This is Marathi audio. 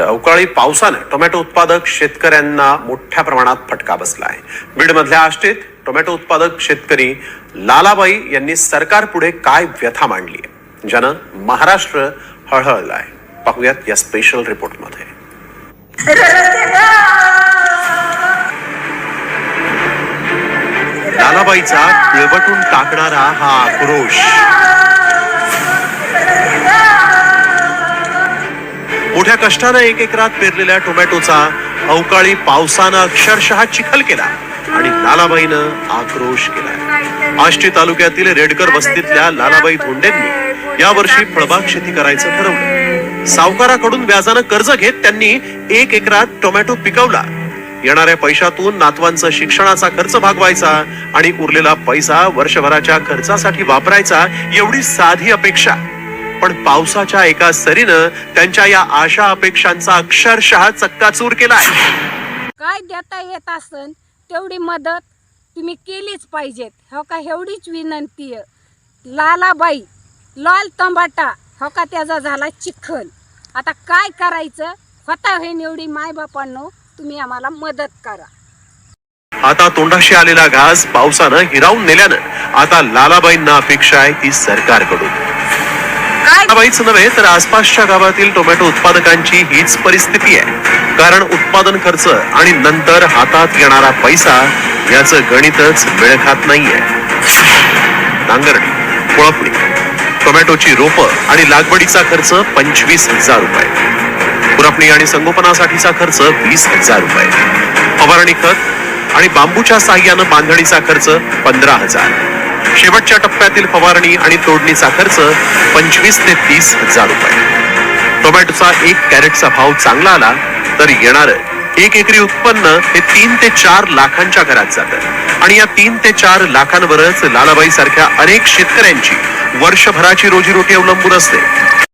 अवकाळी पावसानं टोमॅटो उत्पादक शेतकऱ्यांना मोठ्या प्रमाणात फटका बसला आहे. बीडमधल्या आष्टीत टोमॅटो उत्पादक शेतकरी लालाबाई यांनी सरकार पुढे काय व्यथा मांडली आहे? ज्यानं महाराष्ट्र हळहळला आहे. पाहूयात या स्पेशल रिपोर्टमध्ये लालाबाईचा पिळवटून टाकणारा हा आक्रोश. मोठ्या कष्टानं एक एकरात पेरलेल्या टोमॅटोचा अवकाळी पावसानं अक्षरशः चिखल केला आणि लालाबाईनं आक्रोश केला. आष्टी तालुक्यातील रेडकर वस्तीतल्या लालाबाई धोंडेंनी यावर्षी फळबाग शेती करायचं ठरवलं. सावकाराकडून व्याजानं कर्ज घेत त्यांनी एक एकरात टोमॅटो पिकवला. येणाऱ्या पैशातून नातवांचा शिक्षणाचा खर्च भागवायचा आणि उरलेला पैसा वर्षभराच्या खर्चासाठी वापरायचा एवढी साधी अपेक्षा. पण पावसाच्या एका सरीनं त्यांच्या या आशा अपेक्षांचा अक्षरशः चक्काचूर केलाय. काय देता येत असन? तेवढी मदत तुम्ही केलीच पाहिजेत. हो का? एवढीच विनंती आहे. लालाबाई लाल तंबाटा हो का? त्याचा झाला चिखल. आता काय करायचं? होता होईन एवढी मायबापांनो तुम्ही आम्हाला मदत करा. आता तोंडाशी आलेला घास पावसानं हिरावून नेल्यानं आता लालाबाईंना अपेक्षा आहे ती सरकारकडून. काय नव्हे तर आसपासच्या गावातील टोमॅटो उत्पादकांची हीच परिस्थिती आहे. कारण उत्पादन खर्च आणि नंतर हातात येणारा पैसा याचं गणितच वेळ खात नाहीये. नांगरणी कोळपणी टोमॅटोची रोपं आणि लागवडीचा खर्च पंचवीस हजार रुपये. खुरपणी आणि संगोपनासाठीचा खर्च वीस हजार रुपये. फवारणी खत आणि बांबूच्या साह्यानं बांधणीचा खर्च पंधरा हजार. शेवटच्या टप्प्यातील फवारणी आणि तोडणीचा खर्च पंचवीस ते तीस हजार रुपये. टोमॅटोचा एक कॅरेटचा भाव चांगला आला तर येणार एक एकरी उत्पन्न हे तीन ते चार लाखांच्या घरात जातं. आणि या तीन ते चार लाखांवरच लालाबाई सारख्या अनेक शेतकऱ्यांची वर्षभराची रोजीरोटी अवलंबून असते.